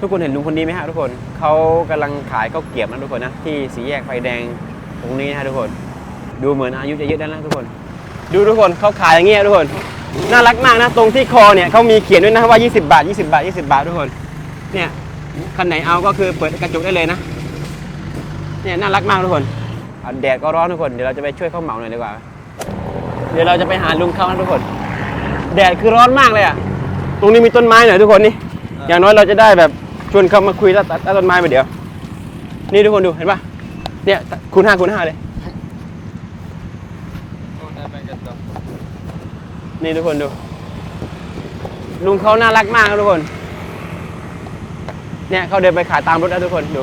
ทุกคนเห็นลุงคนนี้ไหมฮะทุกคนเขากำลังขายข้าวเกรียบนะทุกคนนะที่สีแยกไฟแดงตรงนี้นะทุกคน ดูเหมือนอายุจะเยอะแล้วนะทุกคน ดูทุกคนเขาขายอย่างเงี้ยทุกคน น่ารักมากนะตรงที่คอเนี่ยเขามีเขียนด้วยนะว่า 20 บาท 20 บาท 20 บาททุกคน เนี่ยคันไหนเอาก็คือเปิดกระจกได้เลยนะ เนี่ยน่ารักมากทุกคนอะแดดก็ร้อนทุกคนเดี๋ยวเราจะไปช่วยเขาเหมาหน่อยดีกว่า เดี๋ยวเราจะไปหาลุงเขานะทุกคน แดดคือร้อนมากเลยอะตรงนี้มีต้นไม้หน่อยทุกคนนี่อย่างน้อยเราจะได้แบบ ชวนเขามาคุยแล้วตัดต้นไม้ไปเดี๋ยว นี่ทุกคนดูเห็นปะเนี่ยคูณห้าคูณห้าเลย นี่ทุกคนดู ลุงเขาน่ารักมากทุกคน เนี่ยเขาเดินไปขายตามรถนะทุกคนดู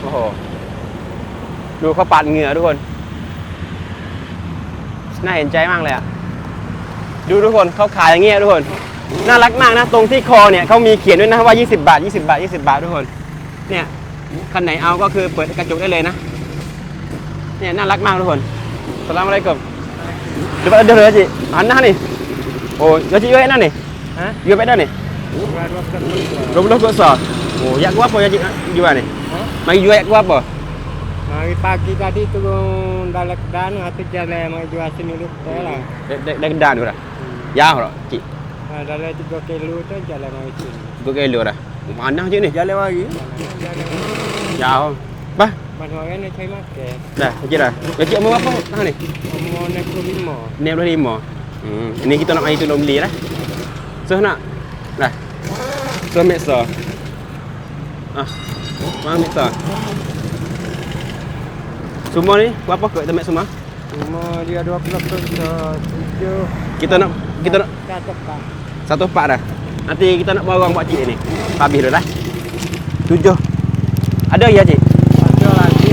โอ้โห ดูเขาปัดเหงื่อทุกคน น่าเห็นใจมากเลยอะ ดูทุกคนเขาขายอย่างเงี้ยทุกคน น่ารักมากนะ ตรงที่คอเนี่ยเขามีเขียนด้วยนะว่า 20 บาท 20 บาท 20 บาททุกคน เนี่ยคันไหนเอาก็คือเปิดกระจกได้เลยนะ เนี่ยน่ารักมากทุกคนสลามอะไรกับเดี๋ยวเดี๋ยวเดี๋ยวจิอันนั้นนี่โอ้ยจิอยู่ไอ้นั่นนี่ Hah? อยู่ไปนั่นนี่ Dua dua persen dua. รวมรวมก็สอโอ้อยากว่าปอยจิอยู่ไอ้นี่ Hah? มาอยู่อยากว่าปอ Mari pagi tadi turun dalam kedan atau jalan mai jual sini dulu dah lah. ได้ได้ได้กันดานดูละยาวเหรอจิ Ha, dalam 3 kilo tu jalan mai sini. ก็เกลือละอันนั้นจินี่ Jalan lagi. Jalan. ยาวไป Ban orang ni cai makan. ได้จิละ ya cik mau apa ah ni Mau naik ke lima. ni boleh lima hmm ini kita nak mai tolong beli lah so nak dah so mixer ah mana mixer semua ni berapa ke kita mix semua Cuma dia 20 persen tujuh. kita nak kita nak Dah tepat. Satu pak dah. Nanti kita nak borong buat cik ni. Habis dah lah. Tujuh. Ada ya cik? Ada lagi.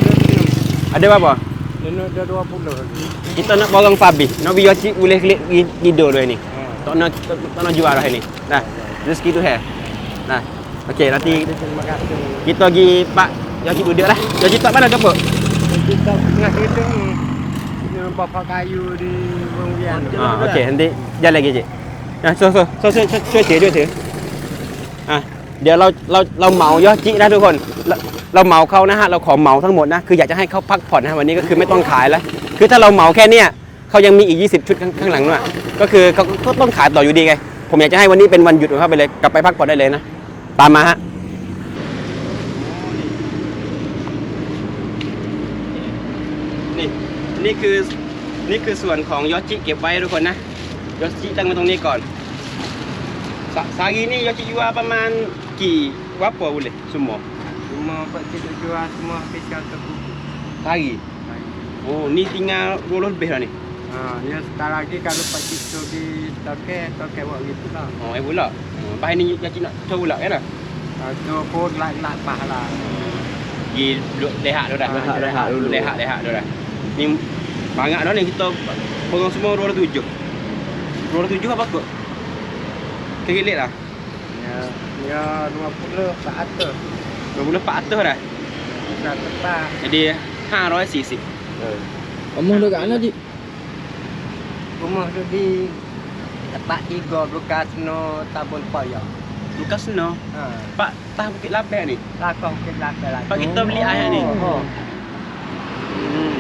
Ada berapa? Dia nak dia 20 lagi. Kita nak borong Fabi. Nak biar cik boleh klik tidur dulu ni. Ha. Tak nak tak, tak nak jual dah ni. Nah, rezeki tu hai. Nah. Okey, nanti Terima kasih. kita pergi pak Ya cik duduk lah. Ya cik tak mana ke apa? Kita tengah hidup ni. Ni bapak kayu di Bungwian. Ha, okey, nanti jalan lagi cik. Nah, so so so so ช่วยช่วยถือด้วยถืออะเดี๋ยวเราเราเราเหมายอดจินะทุกคนเราเราเหมาเขานะฮะเราขอเหมาทั้งหมดนะคืออยากจะให้เขาพักผ่อนนะวันนี้ก็คือไม่ต้องขายแล้วคือถ้าเราเหมาแค่เนี้ยเขายังมีอีก 20 ชุดข้างข้างหลังด้วยก็คือเขาก็ต้องขายต่ออยู่ดีไงผมอยากจะให้วันนี้เป็นวันหยุดของเขาไปเลยกลับไปพักผ่อนได้เลยนะตามมาฮะ นี่นี่คือ นี่คือส่วนของยอดจิเก็บไว้ทุกคนนะ ยอดจิตั้งไว้ตรงนี้ก่อนสสากีนี่ยอดจิอยู่ประมาณกี่วัปปะบุเลยสมอ Cuma Pak Cik nak jual semua habis satu buku. Hari. Oh, ni tinggal 20 lebih dah ni. Ha, ya sekarang lagi kalau Pak Cik tu di Tokek, Tokek buat gitu lah. Oh, eh pula. Oh, bahan ni yọt cik nak coba pula kan dah. Ha, tu pun lak-lak pah lah. Pergi duduk lehat dah dah. Lehat, lehat dulu. Lehat, lehat dah dah. Ni banyak dah ni kita pegang semua 207. 207 apa kot? Kira dah. Ya, ya 20 ke atas. 20 400 dah. Bisa tepat. Jadi 540. Omong dekat mana cik? Rumah tu di tempat tiga bekas no tabun payah. Lukas no. Ha, Pak tah Bukit Lapek ni. lakong ke belakang lagi. Pak kita beli air ni. Oh.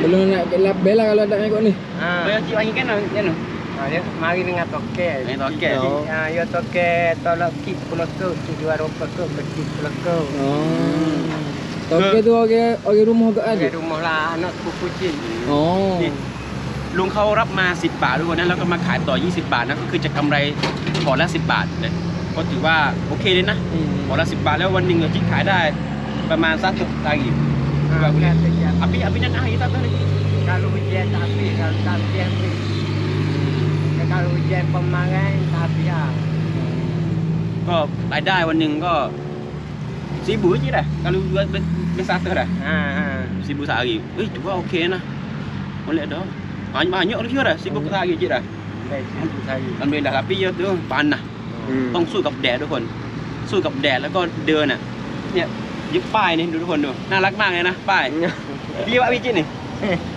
Belum nak ke label lah kalau tak ikut ni. Ha. Bayar cik bagi kan kan no. Ha, dia mari dengan Tokek. Dengan Tokek. Ha, ya Tokek tolak kit pula ke, kit dua rupa ke, kit pula ke. Oh. Tokek tu orang orang rumah ke Ada ada? rumah lah anak sepupu cik. Oh. นี่ลุงเขารับมา 10 บาททุกคนนะแล้วก็มาขายต่อ 20 บาทนะก็คือจะกำไรห่อละ 10 บาทเลยก็ถือว่าโอเคเลยนะ Hmm. ห่อละ 10 บาทแล้ววันหนึ่งเราจิขายได้ประมาณสักตุกตากี Ha, kan sejak. api api nak air tak tahu Kalau hujan tak habis, kalau tak hujan habis. Kalau hujan pemangan tak habis lah. ก็รายได้วันหนึ่งก็สีบูจี dah kalau buat besar dah Ha, ha. seribu sehari eh juga okey nah boleh dah banyak banyak lagi dah seribu sehari je dah Baik, seribu saya. Alhamdulillah tapi ya tu panas ต้องสู้กับแดดทุกคน สู้กับแดดแล้วก็เดินอะเนี่ย ยึดป้ายนี่ดูทุกคนดูน่ารักมากเลยนะป้ายเรียกว่าวิจิตนี่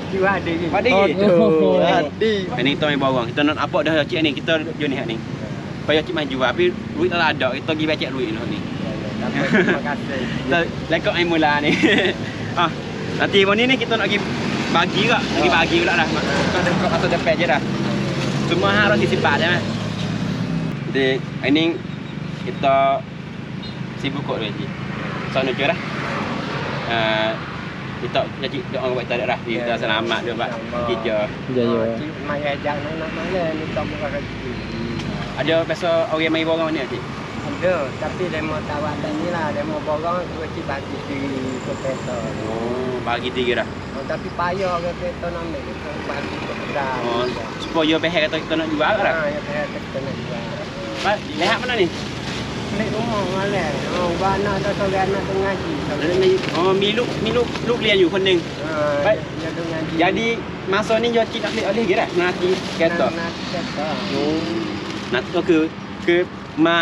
Jiwa ada Pak Dik. Oh, Adik. Ini kita main bawang. Kita nak apa dah cik ni, kita jom ni hak ni. Payah cik maju Tapi duit tak ada Kita pergi becek duit ni ni Ya, ya. Terima kasih. Let- Lekok air mula ni ah, Nanti วันนี้ ni kita nak pergi Bagi juga Pergi bagi pula dah Kau dekok atau cepet je dah Cuma 540 baht je mah Jadi Ini Kita Sibuk kot lagi So nak dah Ah, Kita jadi Orang buat tarik dah Kita selamat dia buat Kita Ya ya. Mai ajak nak mana ni tak buka rezeki. Ada pasal orang main borang ni cik Ada, tapi demo tawak dan ni lah, demo borong tu cik bagi di ke kereta. Oh Bagi tiga dah Oh, tapi payah ke kereta nak ambil kita bagi ke pedang. Oh Supaya pihak kata kita nak jual dah Ha, ya kereta kita nak jual. Pak, Lihat mana ni? Beli rumah malam. Oh, bana ada seorang anak tu ngaji. Oh, mi ลูกมีลูกลูกเรียนอยู่คนหนึ่ง Ha, Baik. dia tu ngaji. Jadi masa ni yo cik nak beli oleh ke dah? Nanti kereta. Nak kereta. นัดก็คือคือมา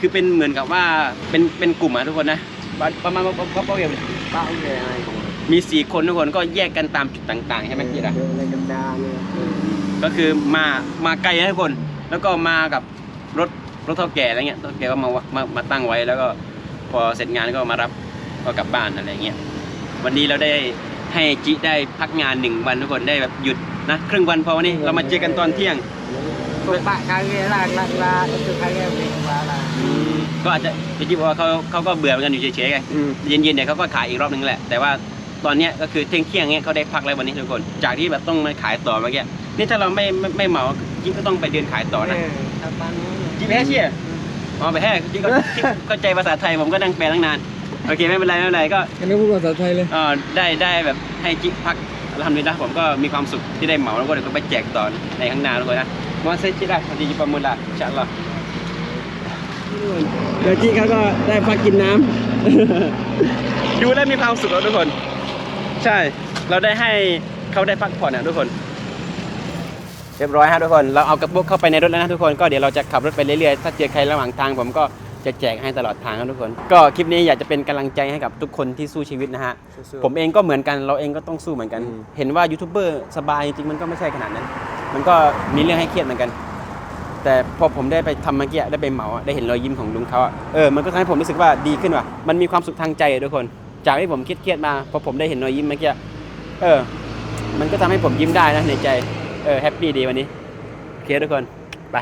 คือเป็นเหมือนกับว่าเป็นเป็นกลุ่มอะทุกคนนะประประมาณว่าว่าว่า Pak dia ai. มีสี่คนทุกคนก็แยกกันตามจุดต่างๆใช่ไหมพี่ล่ะ Dia kerja ni. ก็คือมามาไกลนะทุกคน แล้วก็มากับรถ รถเท่าแก่อะไรเงี้ยเท่าแก่ก็มามามาตั้งไว้แล้วก็พอเสร็จงานก็มารับก็กลับบ้านอะไรเงี้ยวันนี้เราได้ให้จิได้พักงานหนึ่งวันทุกคนได้แบบหยุดนะครึ่งวันพอวันนี้เรามาเจอกันตอนเที่ยง Pak kari lah, lah, lah. Itu kari beli lah. ก็อาจจะจะคิดว่าเขาเขาก็เบื่อเหมือนกันอยู่เฉยๆไงอืมเย็นๆเดี๋ยวเขาก็ขายอีกรอบนึงแหละ แต่ว่าตอนเนี้ยก็คือเที่ยงเที่ยงๆเนี้ยเขาได้พักแล้ววันนี้ทุกคน จากที่แบบต้องมาขายต่อเมื่อกี้นี่ถ้าเราไม่ไม่ไม่เหมาจิ๊กก็ต้องไปเดินขายต่อนะ Abang ni. จิ๊กไปแค่เชี่ยอ๋อไปแค่จิ๊กก็จิ๊กเข้าใจภาษาไทยผมก็นั่งแปลตั้งนาน โอเคไม่เป็นไรไม่เป็นไรก็ Kan dia พูดภาษาไทยเลยเอ่อได้ได้แบบให้จิ๊กพักทำดีนะผมก็มีความสุขที่ได้เหมาแล้วก็เดี๋ยวก็ไปแจกต่อในข้างหน้าทุกคนนะมอเซจิได้พอดีจิปมุลละอินชาอัลลอฮ์เดี๋ยวจี้เขาก็ได้พักกินน้ำดูแล้วมีความสุขแล้วทุกคน ใช่ เราได้ให้เขาได้พักผ่อนนะทุกคน เรียบร้อยฮะทุกคน เราเอากระปุกเข้าไปในรถแล้วนะทุกคน ก็เดี๋ยวเราจะขับรถไปเรื่อยๆ ถ้าเจอใครระหว่างทางผมก็จะแจกให้ตลอดทางครับทุกคน ก็คลิปนี้อยากจะเป็นกำลังใจให้กับทุกคนที่สู้ชีวิตนะฮะ ผมเองก็เหมือนกัน เราเองก็ต้องสู้เหมือนกันอืมเห็นว่ายูทูบเบอร์สบายจริงๆมันก็ไม่ใช่ขนาดนั้น มันก็มีเรื่องให้เครียดเหมือนกัน แต่พอผมได้ไปทำเมื่อกี้ได้ไปเหมาอะได้เห็นรอยยิ้มของลุงเขาอะเออ มันก็ทำให้ผมรู้สึกว่าดีขึ้นว่ะ มันมีความสุขทางใจอะทุกคน จากที่ผมเครียดๆมา พอผมได้เห็นรอยยิ้มเมื่อกี้ เออ มันก็ทำให้ผมยิ้มได้นะในใจ เออแฮปปี้ดีวันนี้ โอเคทุกคน ไป